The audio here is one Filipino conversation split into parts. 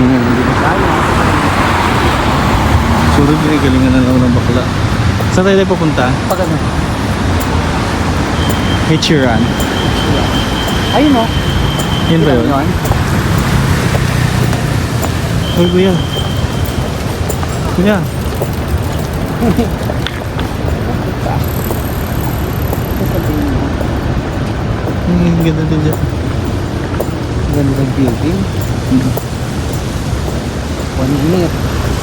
Hindi na tayo. Surod rin, galingan na lang ng bakla. Saan tayo tayo papunta? Pag ano? Hichiran. Ayun o. Yun ba yun? Yun. Uy, kuya. Kuya. Ang ganda din dyan. Ganda ng building. One minute.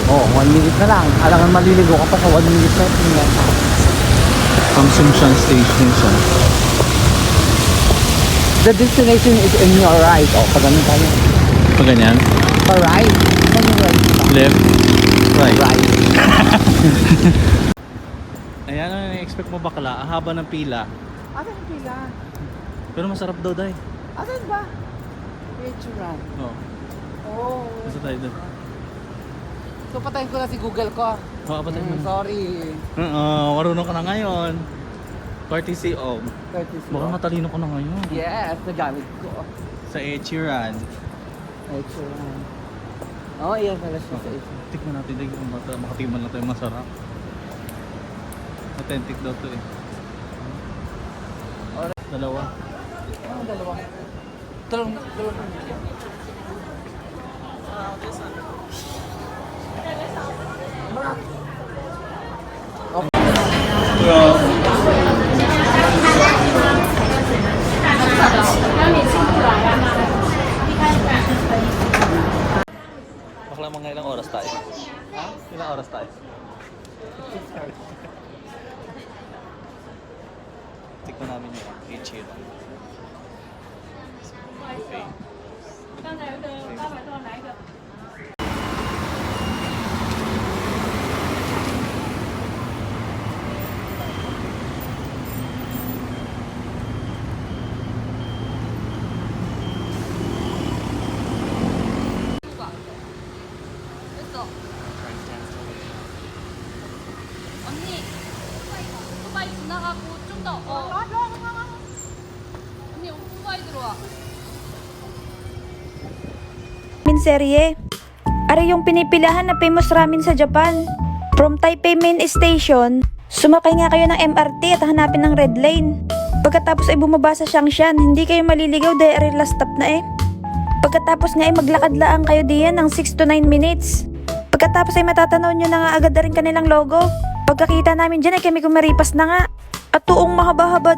Oh, one minute na lang. Alangan maliligo ka pa sa one minute na tingnan. Consumption station siya. The destination is in your right. Oh, pag ano tayo? Pag ganyan. Pa right. Saan yung right? Left. Right. Right. Ayan ang expect mo bakla. Ang haba ng pila. Asan yung pila? Pero masarap daw dahil. Asan ba? Restaurant. Oo. Oh. Basta tayo doon. So patayin ko na si Google ko. Oo, patay mo. Mm, sorry. Oo, marunong ka na ngayon. Courtesy of. Courtesy. Baka matalino ka na ngayon. Yes, nagamit ko. Sa Echiran. Restaurant. Oh, iyan pala siya sa isa. Tikman natin din kung mata- makatingman lang tayo masarap. Authentic daw to eh. Alright. Dalawa. Ano dalawa? Dalawang, dalawang. Bakla mga ilang oras tayo? Ha? Ilang oras tayo? Tikman namin yung Echiran. Okay. 됐어. 언니, 오토바이 지나가고 좀 더. 어. 언니 오토바이 들어와. ramen serye. Are yung pinipilahan na famous ramen sa Japan. From Taipei Main Station, sumakay nga kayo ng MRT at hanapin ng red lane. Pagkatapos ay bumaba sa Shangshan, hindi kayo maliligaw dahil last stop na eh. Pagkatapos nga ay maglakad laang kayo diyan ng 6 to 9 minutes. Pagkatapos ay matatanaw nyo na nga agad na rin kanilang logo. Pagkakita namin dyan ay kami kumaripas na nga. At tuong mahaba-haba